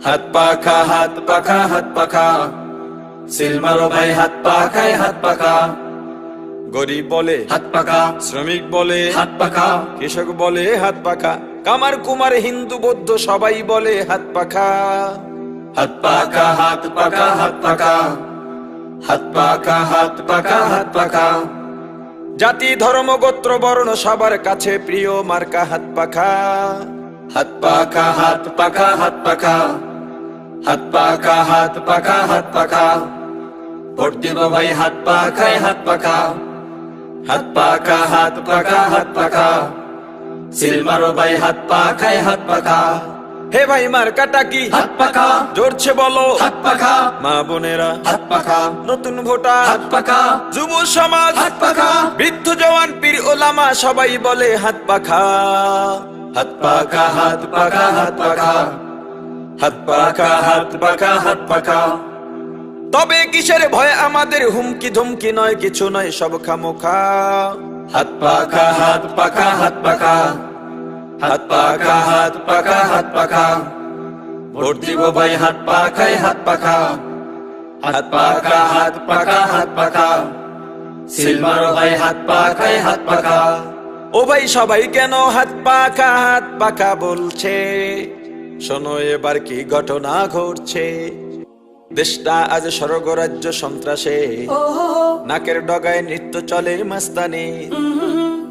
হাত পাখা হাত পাখা হাত পাখা সিল মারো ভাই হাত পাখায় হাত পাখা গরিব বলে হাত পাখা শ্রমিক বলে হাত পাখা কৃষক বলে হাত পাখা কামার কুমার হিন্দু বৌদ্ধ সবাই বলে হাত পাখা হাত পাখা হাত পাখা হাত পাখা হাত পাখা হাত পাখা হাত পাখা জাতি ধর্ম গোত্র বর্ণ সবার কাছে প্রিয় মার্কা হাত পাখা হাত পাখা হাত পাখা হাত পাখা হাত পাখা হাত পাখা হাত পাখা ভোট দিব ভাই হাত পাখায় হাত পাখা হাত পাখা হাত পাখা হাত পাখা সিল মারো ভাই হাত পাখায় হাত পাখা হে ভাই মার্কাটা কি হাত পাখা জোরছে বলো হাত পাখা মা বোনেরা হাত পাখা নতুন ভোটার হাত পাখা যুব সমাজ হাত পাখা বৃদ্ধ জওয়ান পীর ওলামা সবাই বলে হাত পাখা হাত পাখা হাত পাখা হাত পাখা হাত হাত হাত তবে কিসের ভয় আমাদের হুমকি ধুমকি নয়, কিছু নয়, সব খামোখা। হাত পাখা হাত পাখা হাত পাখা হাত পাখা হাত পাখা হাত পাখা ভোট দিব ভাই, হাত পাখায় হাত পাখা হাত পাখা হাত পাখা হাত পাখা সিল মারো ভাই, হাত পাখায় হাত পাখা ও ভাই, সবাই কেন হাত পাখা হাত পাখা বলছে? শোনো এবার কি ঘটনা ঘটছে? দেশটা আজ স্বর্গরাজ্য সন্ত্রাসে। নাকের ডগায় নৃত্য চলে মাস্তানি।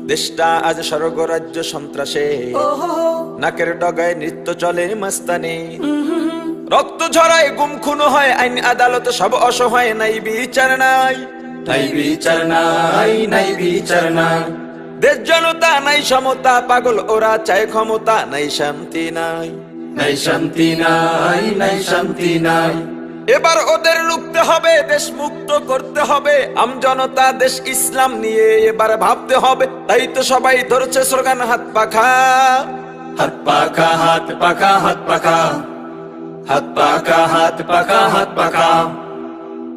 দেশটা আজ স্বর্গরাজ্য সন্ত্রাসে। নাকের ডগায় নৃত্য চলে মাস্তানি। রক্ত ঝরায় গুম খুন হয় আইন আদালত সব অসহায় নাই বিচার নাই। নাই বিচার নাই নাই বিচার নাই। দেশ জনতা নাই সমতা পাগল ওরা চায় ক্ষমতা নাই শান্তি নাই। নাই শান্তি নাই নাই শান্তি নাই। এবার ওদের লুকতে হবে দেশ মুক্ত করতে হবে। আম জনতা দেশ ইসলাম নিয়ে এবার ভাবতে হবে। তাই তো সবাই ধরছে স্লোগান হাত পাখা। হাত পাখা হাত পাখা হাত পাখা। হাত পাখা হাত পাখা হাত পাখা।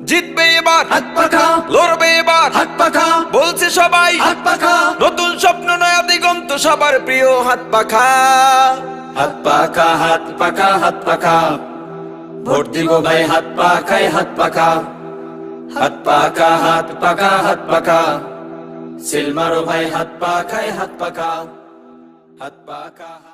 জিতবে এবার। হাত পাখা। লড়বে এবার। হাত পাখা। বলছে সবাই। হাত পাখা। নতুন স্বপ্ন নয়া দিগন্ত সবার প্রিয় হাত পাখা। হাত পাখা হাত পাখা হাত পাখা ভোট দিব ভাই হাত পাখায় হাত পাখা হাত পাখা হাত পাখা হাত পাখা সিল মারো ভাই হাত পাখায় হাত পাখা হাত পাখা